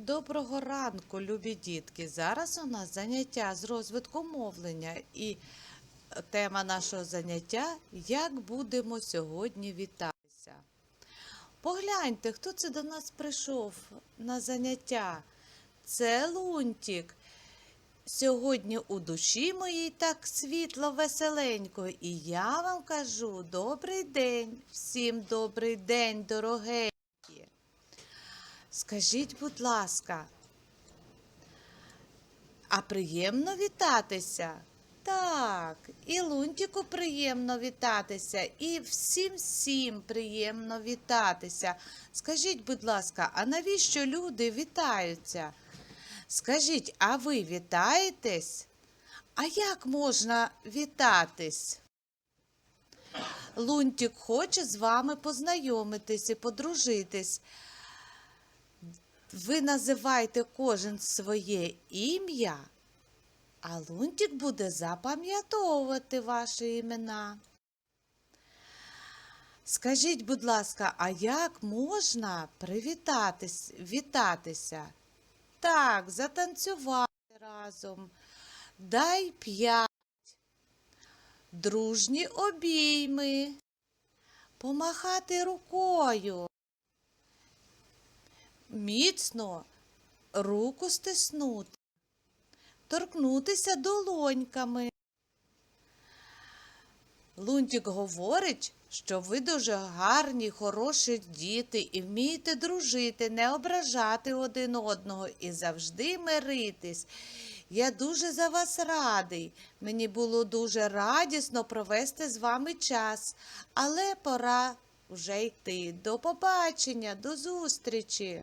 Доброго ранку, любі дітки. Зараз у нас заняття з розвитку мовлення і тема нашого заняття як будемо сьогодні вітатися. Погляньте, хто це до нас прийшов на заняття. Це Лунтік. Сьогодні у душі моїй так світло, веселенько, і я вам кажу добрий день, всім добрий день, дорогенькі. Скажіть, будь ласка, а приємно вітатися? Так, і Лунтіку приємно вітатися, і всім всім приємно вітатися. Скажіть, будь ласка, а навіщо люди вітаються? Скажіть, а ви вітаєтесь? А як можна вітатись? Лунтік хоче з вами познайомитись і подружитись. Ви називаєте кожен своє ім'я, а Лунтік буде запам'ятовувати ваші імена. Скажіть, будь ласка, а як можна привітатись, вітатися? Так, затанцювати разом. Дай п'ять. Дружні обійми. Помахати рукою. Міцно руку стиснути. Торкнутися долоньками. Лунтік говорить, що ви дуже гарні, хороші діти і вмієте дружити, не ображати один одного і завжди миритись. Я дуже за вас радий. Мені було дуже радісно провести з вами час, але пора вже йти. До побачення, до зустрічі.